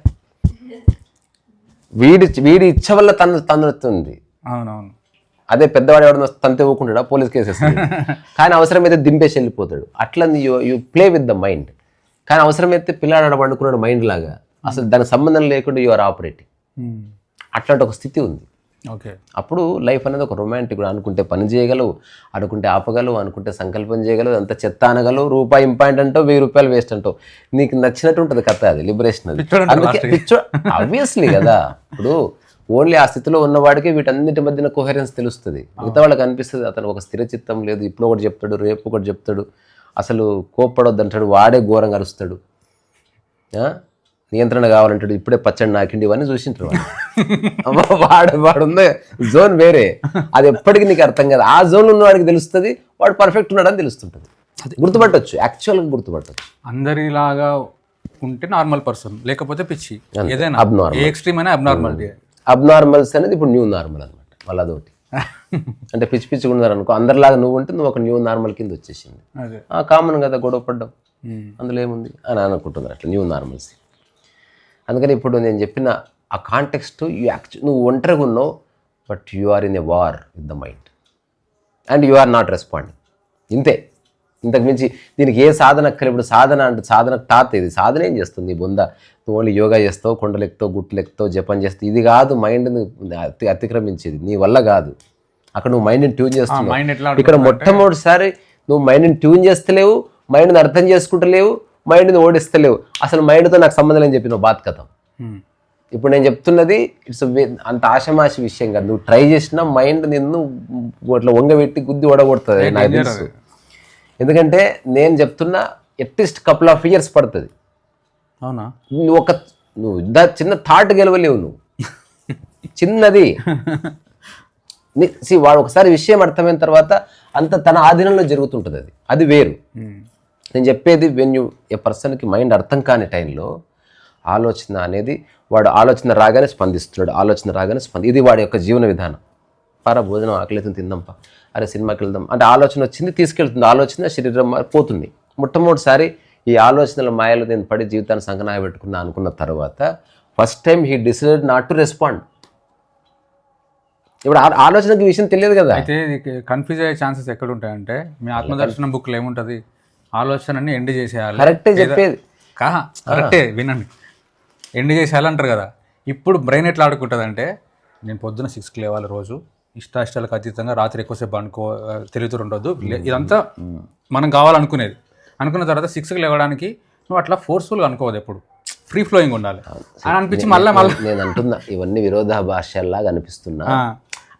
Speaker 1: వీడి వీడి ఇచ్చ వల్ల తను తన్నుతుంది
Speaker 2: అవునవును.
Speaker 1: అదే పెద్దవాడు ఎవడన్నా తంతే ఊకుంటాడా పోలీస్ కేసు వేస్తాడు కానీ అవసరమైతే దింపేసి వెళ్ళిపోతాడు. అట్లా you you play with the mind. కానీ అవసరమైతే పిల్లాడు పండుకున్నాడు మైండ్ లాగా. అసలు దానికి సంబంధం లేకుండా యు ఆర్ ఆపరేటింగ్. అట్లాంటి ఒక స్థితి ఉంది.
Speaker 2: ఓకే.
Speaker 1: అప్పుడు లైఫ్ అనేది ఒక రొమాంటిక్ అనుకుంటే పని చేయగలవు అనుకుంటే ఆపగలవు అనుకుంటే సంకల్పం చేయగలవు అంత చెత్త అనగలవు రూపాయి ఇంపాయింట్ అంటావు వెయ్యి రూపాయలు వేస్ట్ అంటావు. నీకు నచ్చినట్టు ఉంటుంది కథ అది లిబరేషన్ అది. అందుకే పిచ్చో ఆబ్వియస్లీ కదా. ఇప్పుడు ఓన్లీ ఆ స్థితిలో ఉన్నవాడికి వీటన్నిటి మధ్యన కోహరెన్స్ తెలుస్తుంది. మిగతా వాళ్ళకి అనిపిస్తుంది అతను ఒక స్థిర చిత్తం లేదు ఇప్పుడు ఒకటి చెప్తాడు రేపు ఒకటి చెప్తాడు అసలు కోప్పడొద్దు అంటాడు వాడే ఘోరంగా అరుస్తాడు? నియంత్రణ కావాలంటాడు ఇప్పుడే పచ్చడి నాకిండి ఇవన్నీ చూసింటారు వాళ్ళు. వాడు వాడు ఉన్న జోన్ వేరే. అది ఎప్పటికీ నీకు అర్థం కాదు. ఆ జోన్ ఉన్నవాడికి తెలుస్తుంది వాడు పర్ఫెక్ట్ ఉన్నాడని తెలుస్తుంటుంది. గుర్తుపట్టొచ్చు యాక్చువల్గా గుర్తుపట్టొచ్చు.
Speaker 2: అందరిలాగా ఉంటే నార్మల్ పర్సన్ లేకపోతే పిచ్చి ఏదైనా. ఏ ఎక్స్ట్రీమ్ అయినా అబ్నార్మాలిటీ
Speaker 1: అబ్నార్మల్స్ అనేది ఇప్పుడు న్యూ నార్మల్ అనమాట మళ్ళీ అదొకటి అంటే పిచ్చి పిచ్చిగా ఉన్నారు అనుకో అందరిలాగా నువ్వు ఉంటే నువ్వు ఒక న్యూ నార్మల్ కింద వచ్చేసింది.
Speaker 2: అదే.
Speaker 1: ఆ కామన్ కదా గొడవ పడ్డం. అందులో ఏముంది? అని అనుకుంటున్నారు అట్లా న్యూ నార్మల్సీ అందుకని ఇప్పుడు నేను చెప్పిన ఆ కాంటెక్స్ట్ యూ యాక్చు నువ్వు ఒంటరిగా ఉన్నావు but you are in a war with the mind and you are not responding ఇంతే. ఇంతకు మించి దీనికి ఏ సాధన ఇప్పుడు సాధన అంటే సాధన టాత్ ఇది. సాధన ఏం చేస్తుంది? బొంద. నువ్వు ఓన్లీ యోగా చేస్తావు కొండలు ఎక్కుతావు గుట్లు ఎక్కుతావు జపం చేస్తావు. ఇది కాదు మైండ్ని అతి అతిక్రమించేది. నీ వల్ల కాదు. అక్కడ నువ్వు మైండ్ని ట్యూన్ చేస్తున్నావు. ఇక్కడ మొట్టమొదటిసారి నువ్వు మైండ్ని ట్యూన్ చేస్తలేవు మైండ్ని అర్థం చేసుకుంటలేవు మైండ్ని ఓడిస్తలేవు. అసలు మైండ్తో నాకు సంబంధం లేని చెప్పి నువ్వు బాత్కథం. ఇప్పుడు నేను చెప్తున్నది ఇట్స్ అంత ఆషమాషి విషయం కాదు. నువ్వు ట్రై చేసిన మైండ్ నిన్ను అట్లా వంగబెట్టి గుద్ది ఓడగొడుతుంది నాకు తెలుసు. ఎందుకంటే నేను చెప్తున్నా అట్లీస్ట్ కపుల్ ఆఫ్ ఇయర్స్ పడుతుంది.
Speaker 2: అవునా?
Speaker 1: నువ్వు ఒక నువ్వు చిన్న థాట్ గెలవలేవు నువ్వు. చిన్నది. సి వాడు ఒకసారి విషయం అర్థమైన తర్వాత అంత తన ఆధీనంలో జరుగుతుంటుంది అది. అది వేరు. నేను చెప్పేది వెన్ యూ ఏ పర్సన్కి మైండ్ అర్థం కాని టైంలో ఆలోచన అనేది వాడు ఆలోచన రాగానే స్పందిస్తున్నాడు ఆలోచన రాగానే స్పంది. ఇది వాడి యొక్క జీవన విధానం. పారా భోజనం ఆకలితో తిందాంపా. అరే సినిమాకి వెళ్దాం. అంటే ఆలోచన వచ్చింది తీసుకెళ్తుంది. ఆలోచన శరీరం పోతుంది. మొట్టమొదటిసారి ఈ ఆలోచనల మాయలు నేను పడి జీవితాన్ని సంకనాయ పెట్టుకున్నా అనుకున్న తర్వాత first time he decide not to respond ఇప్పుడు ఆలోచనకి విషయం తెలియదు కదా.
Speaker 2: అయితే కన్ఫ్యూజ్ అయ్యే ఛాన్సెస్ ఎక్కడ ఉంటాయంటే మీ ఆత్మదర్శనం బుక్లో ఏముంటుంది? ఆలోచనని ఎండ్ చేసేయాలి.
Speaker 1: కరెక్టే చెప్పేది.
Speaker 2: కరెక్టే వినండి. ఎండ్ చేసేయాలంటారు కదా. ఇప్పుడు బ్రెయిన్ ఎట్లా ఆడుకుంటుంది అంటే నేను పొద్దున సిక్స్కి లేవాలి రోజు ఇష్ట ఇష్టాలకు అతీతంగా రాత్రి ఎక్కువసేపు అనుకో తెలియదు ఉండొద్దు. ఇదంతా మనం కావాలనుకునేది. అనుకున్న తర్వాత సిక్స్కి లేవడానికి నువ్వు అట్లా ఫోర్స్ఫుల్గా అనుకోవద్దు ఎప్పుడు. ఫ్రీ ఫ్లోయింగ్ ఉండాలి. అని అనిపించి మళ్ళీ మళ్ళీ
Speaker 1: నేను అంటున్నా ఇవన్నీ విరోధాభాష్యాల్లాగా అనిపిస్తున్నా.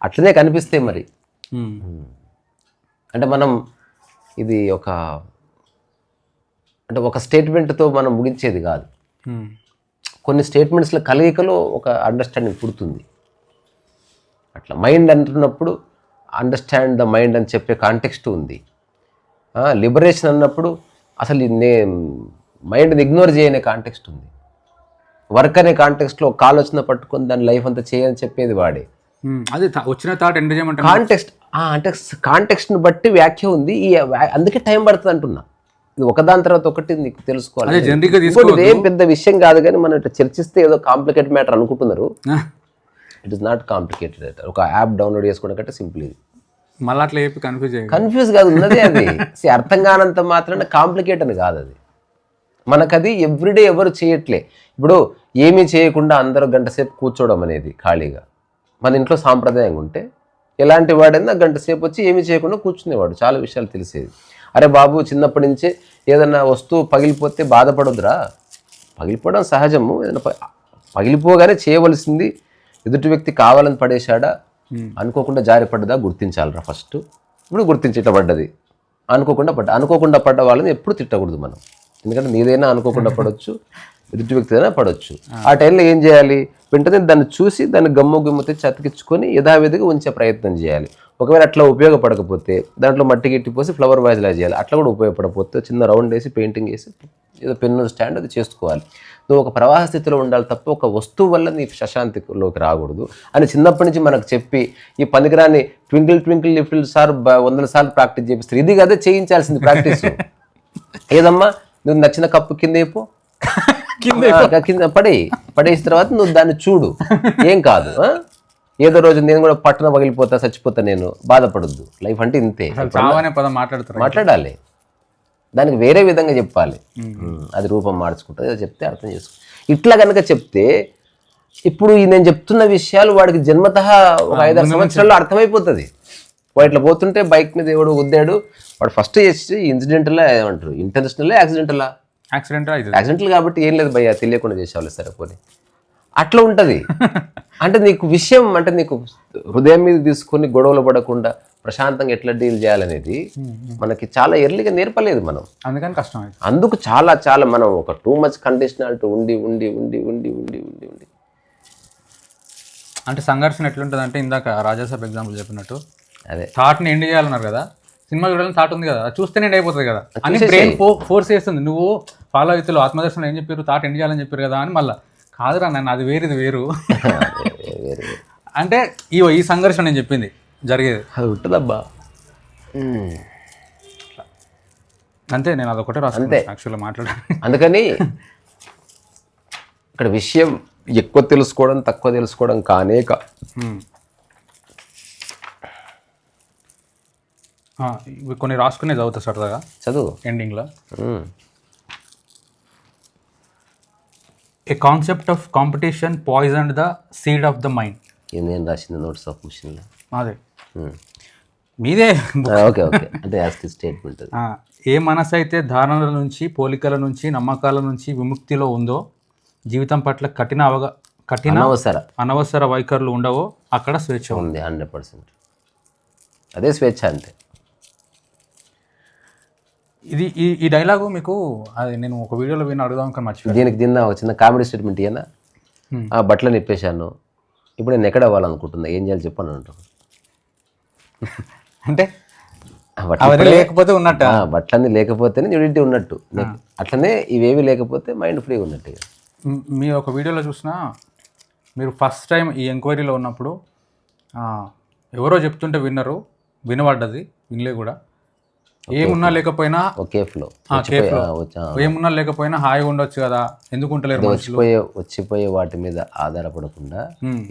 Speaker 1: అట్లనే కనిపిస్తాయి మరి. అంటే మనం ఇది ఒక అంటే ఒక స్టేట్మెంట్తో మనం ముగించేది కాదు. కొన్ని స్టేట్మెంట్స్ల కలయికలో ఒక అండర్స్టాండింగ్ పుడుతుంది. అట్లా మైండ్ అంటున్నప్పుడు అండర్స్టాండ్ ద మైండ్ అని చెప్పే కాంటెక్స్ట్ ఉంది. లిబరేషన్ అన్నప్పుడు అసలు నే మైండ్ని ఇగ్నోర్ చేయనే కాంటెక్స్ట్ ఉంది. వర్క్ అనే కాంటెక్స్ట్లో ఒక ఆలోచన పట్టుకొని దాని లైఫ్ అంతా చేయని చెప్పేది వాడే.
Speaker 2: అది వచ్చిన థాట్ ఎండ్ చేయమంటే
Speaker 1: కాంటెక్స్ట్ అంటే కాంటెక్స్ట్ని బట్టి వ్యాఖ్య ఉంది. ఈ అందుకే టైం పడుతుంది అంటున్నా. ఇది ఒకదాని తర్వాత ఒకటి నీకు తెలుసుకోవాలి. ఇదేం పెద్ద విషయం కాదు కానీ మనం ఇట్లా చర్చిస్తే ఏదో కాంప్లికేట్ మ్యాటర్ అనుకుంటున్నారు. ఇట్ ఇస్ నాట్ కాంప్లికేటెడ్ ఒక యాప్ డౌన్లోడ్ చేసుకోవడం కంటే సింపుల్ ఇది.
Speaker 2: మళ్ళీ అట్లా చెప్పి కన్ఫ్యూజ్
Speaker 1: కన్ఫ్యూజ్ కాదు ఉన్నదే అది. అర్థం కానంత మాత్రాన కాంప్లికేట్ అని కాదు అది. మనకది ఎవ్రీడే ఎవరు చేయట్లే. ఇప్పుడు ఏమీ చేయకుండా అందరూ గంట సేపు కూర్చోవడం అనేది ఖాళీగా. మన ఇంట్లో సాంప్రదాయంగా ఉంటే ఎలాంటి వాడైనా గంట సేపు వచ్చి ఏమీ చేయకుండా కూర్చునేవాడు. చాలా విషయాలు తెలిసేది అరే బాబు చిన్నప్పటి నుంచే ఏదన్నా వస్తువు పగిలిపోతే బాధపడొద్దురా. పగిలిపోవడం సహజము. ఏదైనా పగిలిపోగానే చేయవలసింది ఎదుటి వ్యక్తి కావాలని పడేశాడా? అనుకోకుండా జారిపడ్డదా గుర్తించాలిరా ఫస్ట్. ఇప్పుడు గుర్తించేట పడ్డది అనుకోకుండా పడ్డ అనుకోకుండా పడ్డ వాళ్ళని ఎప్పుడు తిట్టకూడదు మనం. ఎందుకంటే నీదైనా అనుకోకుండా పడవచ్చు ఎదుటి వ్యక్తిదైనా పడవచ్చు. ఆ. టైంలో ఏం చేయాలి? వెంటనే దాన్ని చూసి దాన్ని గమ్ము గుమ్ము తెచ్చి అతికించుకొని యథావిధిగా ఉంచే ప్రయత్నం చేయాలి. ఒకవేళ అట్లా ఉపయోగపడకపోతే దాంట్లో మట్టి గిట్టి పోసి ఫ్లవర్ వాజ్లా చేయాలి. అట్లా కూడా ఉపయోగపడకపోతే చిన్న రౌండ్ వేసి పెయింటింగ్ వేసి ఏదో పెన్ను స్టాండ్ అది చేసుకోవాలి. నువ్వు ఒక ప్రవాహ స్థితిలో ఉండాలి తప్ప ఒక వస్తువు వల్ల నీ ప్రశాంతిలోకి రాకూడదు అని చిన్నప్పటి నుంచి మనకు చెప్పి ఈ పనికిరాని ట్వింకిల్ ట్వింకిల్ లిఫ్టిల్ సార్ వందల సార్లు ప్రాక్టీస్ చేపిస్తారు ఇది కదా చేయించాల్సింది ప్రాక్టీస్ ఏదమ్మా? నువ్వు నచ్చిన కప్పు కింద కింద కింద పడే పడేసిన తర్వాత నువ్వు దాన్ని చూడు. ఏం కాదు ఆ? ఏదో రోజు నేను కూడా పట్టణ పగిలిపోతా చచ్చిపోతా నేను. బాధపడొద్దు. లైఫ్ అంటే ఇంతే.
Speaker 2: చావనే పదం మాట్లాడుతారు
Speaker 1: మాట్లాడాలి. దానికి వేరే విధంగా చెప్పాలి. అది రూపం మార్చుకుంటుంది ఏదో చెప్తే అర్థం చేసుకో ఇట్లా కనుక చెప్తే ఇప్పుడు నేను చెప్తున్న విషయాలు వాడికి జన్మత ఒక ఐదారు సంవత్సరాల్లో అర్థమైపోతుంది. వాడు ఇట్లా పోతుంటే బైక్ మీద ఎవడు గుద్దాడు. వాడు ఫస్ట్ చేసి ఇన్సిడెంటల్ ఏమంటారు? ఇంటెన్షనల్ యాక్సిడెంటలా
Speaker 2: యాక్సిడెంట్
Speaker 1: యాక్సిడెంటల్ కాబట్టి ఏం లేదు భయ్యా తెలియకుండా చేసేవాళ్ళు సరే పోనీ. అట్లా ఉంటది. అంటే నీకు విషయం అంటే నీకు హృదయం మీద తీసుకొని గొడవలు పడకుండా ప్రశాంతంగా ఎట్లా డీల్ చేయాలనేది మనకి చాలా ఎర్లీగా నేర్పలేదు మనం.
Speaker 2: అందుకని కష్టం
Speaker 1: అందుకు చాలా చాలా మనం ఒక టూ మచ్ కండిషనాలిటీ ఉండి ఉండి ఉండి ఉండి ఉండి ఉండి ఉండి.
Speaker 2: అంటే సంఘర్షణ ఎట్లుంటుంది అంటే ఇందాక రాజాసాబ్ ఎగ్జాంపుల్ చెప్పినట్టు
Speaker 1: అదే.
Speaker 2: థాట్ని ఎండ్ చేయాలన్నారు కదా సినిమా చూడాలని థాట్ ఉంది కదా. అది చూస్తేనే ఎండ్ అయిపోతుంది కదా. అని బ్రెయిన్ ఫోర్స్ చేస్తుంది. నువ్వు ఫాలో అవుతావు ఆత్మదర్శనం ఏం చెప్పారు థాట్ ఎండ్ చేయాలని చెప్పారు కదా అని మళ్ళీ. కాదురా నన్ను అది వేరు. ఇది వేరు. అంటే ఈ ఈ సంఘర్షణ నేను చెప్పింది జరిగేది.
Speaker 1: అది ఉంటుందబ్బా.
Speaker 2: అంతే నేను అదొకటే రాసుకుంటే యాక్చువల్గా మాట్లాడాను
Speaker 1: అందుకని ఇక్కడ విషయం ఎక్కువ తెలుసుకోవడం తక్కువ తెలుసుకోవడం కానే కా
Speaker 2: మ్మ్. ఆ, ఇవి కొన్ని రాసుకునే చదువుతా సరదాగా.
Speaker 1: చదువు?
Speaker 2: ఎండింగ్లో. A concept of competition poison the seed of the mind
Speaker 1: నేను రాసిన నోట్స్ ఆఫ్ మిషన్లో
Speaker 2: అదే. మీదే
Speaker 1: ఓకే ఓకే. అంటే స్టేట్మెంట్
Speaker 2: ఏ మనసు అయితే ధారణల నుంచి పోలికల నుంచి నమ్మకాల నుంచి విముక్తిలో ఉందో జీవితం పట్ల కఠిన అవగా కఠిన
Speaker 1: అనవసర.
Speaker 2: అనవసర వైఖరులు ఉండవో అక్కడ స్వేచ్ఛ ఉంది.
Speaker 1: ఉంది హండ్రెడ్ పర్సెంట్ అదే స్వేచ్ఛ అంటే
Speaker 2: ఇది ఈ ఈ డైలాగు మీకు అది నేను ఒక వీడియోలో విని అడుగుదాం కానీ మర్చిపోయాను.
Speaker 1: దీనికి దిన్న ఒక చిన్న కామెడీ స్టేట్మెంట్ ఇయ్యనా. ఆ బట్టలు నిప్పేశాను. ఇప్పుడు నేను ఎక్కడ అవ్వాలనుకుంటున్నా? ఏం చేయాలి చెప్పను అంటారు
Speaker 2: అంటే లేకపోతే ఉన్నట్ట?
Speaker 1: ఆ, బట్టలన్నీ లేకపోతేనే న్యూడిటీ ఉన్నట్టు. అట్లనే ఇవేవి లేకపోతే మైండ్ ఫ్రీ ఉన్నట్టు.
Speaker 2: మ్- ఒక వీడియోలో చూసిన మీరు ఫస్ట్ టైం ఈ ఎంక్వైరీలో ఉన్నప్పుడు ఎవరో చెప్తుంటే విన్నరు వినబడ్డది వినలే కూడా. ఏమున్నా లేకపోయినా
Speaker 1: ఒకే ఫ్లో
Speaker 2: ఏమున్నా లేకపోయినా హాయిగా ఉండొచ్చు కదా. ఎందుకు
Speaker 1: వచ్చిపోయే వచ్చిపోయే వాటి మీద ఆధారపడకుండా.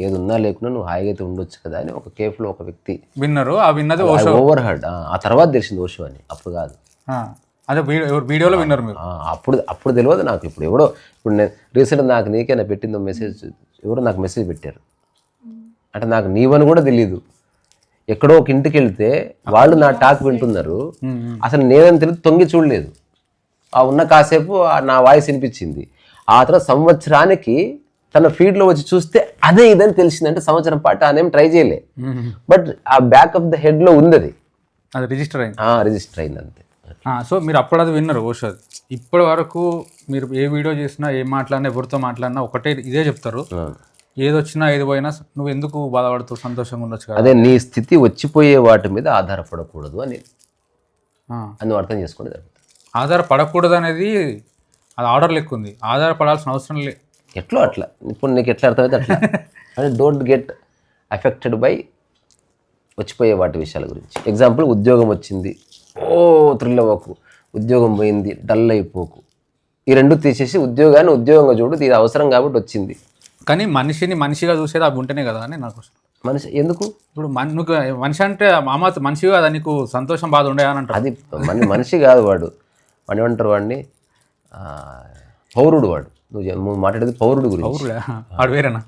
Speaker 1: ఏది ఉన్నా లేకున్నా నువ్వు హాయిగా అయితే ఉండొచ్చు కదా అని ఒక కేఫ్లో ఒక వ్యక్తి
Speaker 2: విన్నరు. ఆ విన్నది
Speaker 1: ఓవర్ హర్డ్ ఆ తర్వాత తెలిసింది ఓషో అని. అప్పుడు కాదు.
Speaker 2: అదే వీడియోలో విన్నారు మీరు?
Speaker 1: అప్పుడు అప్పుడు తెలియదు నాకు. ఇప్పుడు ఎవడో ఇప్పుడు నేను రీసెంట్ నాకు నీకైనా పెట్టిందో మెసేజ్ ఎవరో నాకు మెసేజ్ పెట్టారు. అంటే నాకు నీవని కూడా తెలియదు ఎక్కడో ఒక ఇంటికి వెళ్తే వాళ్ళు నా టాక్ వింటున్నారు. అసలు నేనని తెలియదు తొంగి చూడలేదు. ఆ ఉన్న కాసేపు నా వాయిస్ వినిపించింది. ఆ తర్వాత సంవత్సరానికి తన ఫీడ్లో వచ్చి చూస్తే అదే ఇదని తెలిసిందంటే సంవత్సరం పాటు ఆనేం ట్రై చేయలే. బట్ ఆ బ్యాక్ ఆఫ్ ద హెడ్లో ఉంది అది
Speaker 2: అది రిజిస్టర్ అయింది.
Speaker 1: రిజిస్టర్ అయింది అంతే
Speaker 2: సో మీరు అప్పుడు అది విన్నారు ఓషోది. ఇప్పటి వరకు మీరు ఏ వీడియో చేసినా ఏం మాట్లాడినా ఎవరితో మాట్లాడినా ఒకటే ఇదే చెప్తారు. ఏది వచ్చినా ఏది పోయినా నువ్వు ఎందుకు బాధపడుతూ సంతోషంగా ఉండొచ్చు
Speaker 1: అదే నీ స్థితి వచ్చిపోయే వాటి మీద ఆధారపడకూడదు అని. అని అర్థం చేసుకోండి
Speaker 2: ఆధారపడకూడదు అనేది అది ఆర్డర్ లెక్క ఉంది. ఆధారపడాల్సిన అవసరం లే.
Speaker 1: ఎట్లో అట్లా. ఇప్పుడు నీకు ఎట్లా అర్థమైతే అట్లా. అంటే డోంట్ గెట్ అఫెక్టెడ్ బై వచ్చిపోయే వాటి విషయాల గురించి. ఎగ్జాంపుల్ ఉద్యోగం వచ్చింది. ఓ థ్రిల్ అవ్వకు. ఉద్యోగం పోయింది. డల్ అయిపోకు. ఈ రెండు తీసేసి ఉద్యోగాన్ని ఉద్యోగంగా చూడు. ఇది అవసరం కాబట్టి వచ్చింది.
Speaker 2: కానీ మనిషిని మనిషిగా చూసేది అవి ఉంటేనే కదా అని నాకు
Speaker 1: మనిషి ఎందుకు?
Speaker 2: ఇప్పుడు మన నువ్వు మనిషి అంటే మామ మనిషి కదా నీకు సంతోషం బాధ ఉండే అని అంటారు.
Speaker 1: అది మన మనిషి కాదు వాడు. వాడు ఏమంటారు వాడిని? పౌరుడు వాడు. నువ్వు మాట్లాడేది పౌరుడు గురించి.
Speaker 2: వాడు వేరేనా?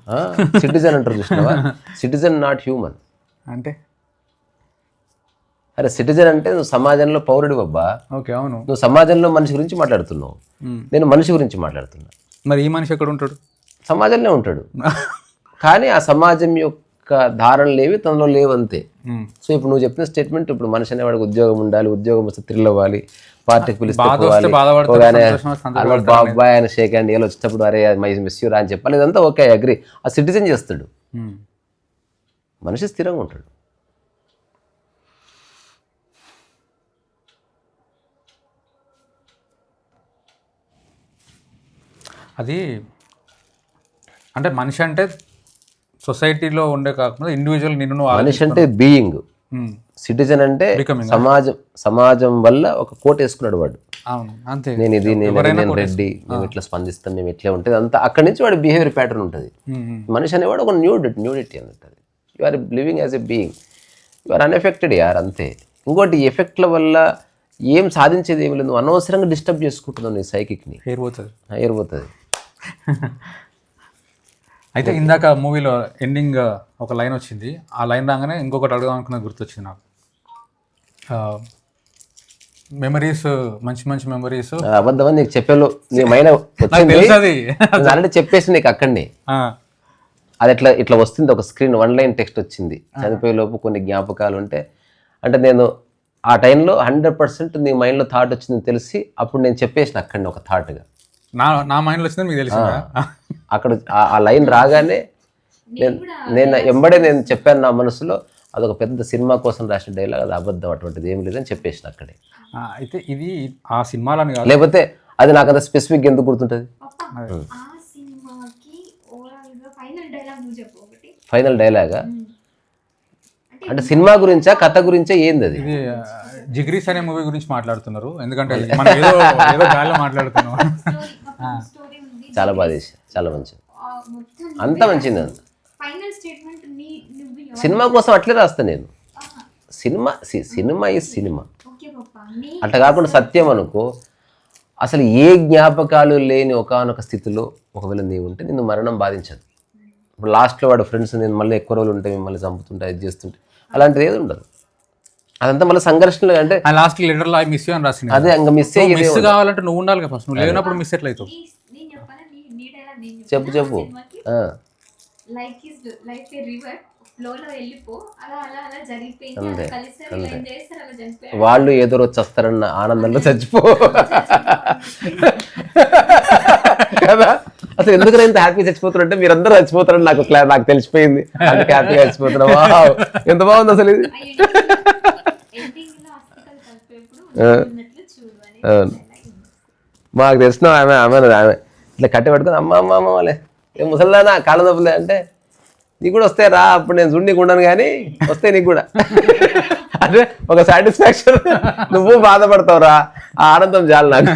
Speaker 1: సిటిజన్ అంటారు చూసినావా? Citizen not human.
Speaker 2: అంటే?
Speaker 1: అరే సిటిజన్ అంటే నువ్వు సమాజంలో పౌరుడు అబ్బా
Speaker 2: ఓకే అవును.
Speaker 1: నువ్వు సమాజంలో మనిషి గురించి మాట్లాడుతున్నావు. నేను మనిషి గురించి మాట్లాడుతున్నా.
Speaker 2: మరి ఈ మనిషి ఎక్కడ ఉంటాడు?
Speaker 1: సమాజంలో ఉంటాడు. కానీ ఆ సమాజం యొక్క ధారణలు లేవి తనలో లేవు అంతే
Speaker 2: మ్మ్.
Speaker 1: సో ఇప్పుడు నువ్వు చెప్పిన స్టేట్మెంట్ ఇప్పుడు మనిషి అనేవాడికి ఉద్యోగం ఉండాలి ఉద్యోగం వస్తే థ్రిల్ అవ్వాలి పార్టీకి పిలిస్తే బాబాయ్ అని. షేక్ హ్యాండ్ ఏళ్ళు వచ్చేటప్పుడు అరే మై మిస్ యూ రా అని చెప్పాలి. ఇదంతా ఓకే అగ్రి ఆ సిటిజన్ చేస్తాడు. మనిషి స్థిరంగా ఉంటాడు.
Speaker 2: అది అంటే మనిషి అంటే సొసైటీలో ఉండే కాకుండా ఇండివిజువల్ నిన్ను
Speaker 1: మనిషి అంటే బీయింగ్. సిటిజన్ అంటే
Speaker 2: Becoming.
Speaker 1: సమాజం సమాజం వల్ల ఒక కోట్ వేసుకున్నాడు వాడు.
Speaker 2: అంతే.
Speaker 1: నేను ఇది నేను రెడ్డి మేము ఇట్లా స్పందిస్తాం మేము ఇట్లా ఉంటుంది. అంతా అక్కడి నుంచి వాడి బిహేవియర్ ప్యాటర్న్ ఉంటుంది. మనిషి అనేవాడు ఒక న్యూడిటీ న్యూడిటీ అని ఉంటుంది you are living as a being you are unaffected యార్ అంతే. ఇంకోటి ఎఫెక్ట్ల వల్ల ఏం సాధించేది ఏమి లేదు. అనవసరంగా డిస్టర్బ్ చేసుకుంటున్నావు నీ సైకిక్ని
Speaker 2: హెయిర్ పోతుంది. అయితే ఇందాక మూవీలో ఎండింగ్ ఒక లైన్ వచ్చింది. ఆ లైన్ రాగానే ఇంకొకటి అడగదాం అనుకున్నది గుర్తొచ్చింది నాకు. మెమరీస్ మంచి మంచి మెమరీస్
Speaker 1: అబద్ధం నీకు చెప్పేలో నీ మైన ఆల్రెడీ చెప్పేసి నీకు అక్కడనే. అది ఇట్లా ఇట్లా వస్తుంది ఒక స్క్రీన్ వన్ లైన్ టెక్స్ట్ వచ్చింది. చనిపోయే లోపు కొన్ని జ్ఞాపకాలు ఉంటే అంటే నేను ఆ టైంలో హండ్రెడ్ పర్సెంట్ నీ మైండ్లో థాట్ వచ్చిందని తెలిసి అప్పుడు నేను చెప్పేసిన అక్కడనే ఒక థాట్గా
Speaker 2: నా నా మైండ్లో వచ్చింది మీకు తెలిసిందా?
Speaker 1: అక్కడ ఆ- లైన్ రాగానే నేను నేను ఎంబడే నేను చెప్పాను నా మనసులో అదొక పెద్ద సినిమా కోసం రాసిన డైలాగ్ అది అబద్ధం అటువంటిది ఏం లేదని చెప్పేసిన అక్కడే.
Speaker 2: ఆ, అయితే ఇది ఆ సినిమాలని కాదు.
Speaker 1: లేకపోతే అది నాకు అంత స్పెసిఫిక్ ఎందుకు గుర్తుంటుంది?
Speaker 3: ఫైనల్ డైలాగ్ నువ్వు చెప్పు ఒకటి.
Speaker 1: ఫైనల్ డైలాగా
Speaker 3: అంటే
Speaker 1: సినిమా గురించా కథ గురించా ఏంది అది?
Speaker 2: జిగ్రీస్ అనే మూవీ గురించి మాట్లాడుతున్నారు. ఎందుకంటే మనం ఏదో ఏదో గాలిలో మాట్లాడుతున్నాం.
Speaker 1: చాలా బాగా చేసి చాలా మంచిది. అంత మంచిది అంత.
Speaker 3: ఫైనల్ స్టేట్మెంట్ నీ నువ్వు ఎవరు-
Speaker 1: సినిమా కోసం అట్లే రాస్తా నేను. సినిమా సి- సినిమా ఈ సినిమా. అట్లా కాకుండా సత్యం అనుకో అసలు ఏ జ్ఞాపకాలు లేని ఒకానొక స్థితిలో ఒకవేళ నీవు ఉంటే నిన్ను మరణం బాధించదు. ఇప్పుడు లాస్ట్లో వాడు ఫ్రెండ్స్ నేను మళ్ళీ ఎక్కువ రోజులు ఉంటే మిమ్మల్ని చంపుతుంటే అది చేస్తుంటే అలాంటిది ఏది ఉండదు. అదంతా మళ్ళీ సంఘర్షణలు అంటే
Speaker 2: ఆ లాస్ట్ లెటర్ మిస్ యూ అని రాసింది
Speaker 1: అదే ఇంకా మిస్
Speaker 2: మిస్ కావాలంటే నువ్వు ఉండాలి కదా ఫస్ట్ నువ్వు లేనప్పుడు మిస్ ఎట్లయితావు?
Speaker 1: చెప్పు చెప్పు.
Speaker 3: సినిమాకి
Speaker 1: ఆ,
Speaker 3: like is like a river flow లో వెళ్ళిపో అలా అలా అలా జరిగిపోయింది అలా కలిసారు ఇలా ఏం చేస్తారు అలా చనిపోయారు.
Speaker 1: వాళ్ళు ఏదో రోజు చస్తారన్న ఆనందంలో చచ్చిపో. కదా? అసలు ఎందుకు ఇంత హ్యాపీ చచ్చిపోతున్నా అంటే మీరందరూ చచ్చిపోతారని నాకు నాకు తెలిసిపోయింది. అందుకే హ్యాపీగా చచ్చిపోతున్నా. వావ్, ఎంత బాగుంది అసలు ఇది. మాకు తెలిసిన ఆమె ఆమె ఆమె. ఇట్లా కట్టె పెట్టుకుని అమ్మ అమ్మ అమ్మ వాళ్ళే ఏ ముసల్దానా కాళ్ళ నొప్పులే అంటే నీకు కూడా వస్తే రా అప్పుడు నేను చూడు నీకు ఉండను కానీ వస్తే నీకు కూడా. అదే ఒక సాటిస్ఫాక్షన్ నువ్వు బాధపడతావు రా ఆ ఆనందం చాలు నాకు.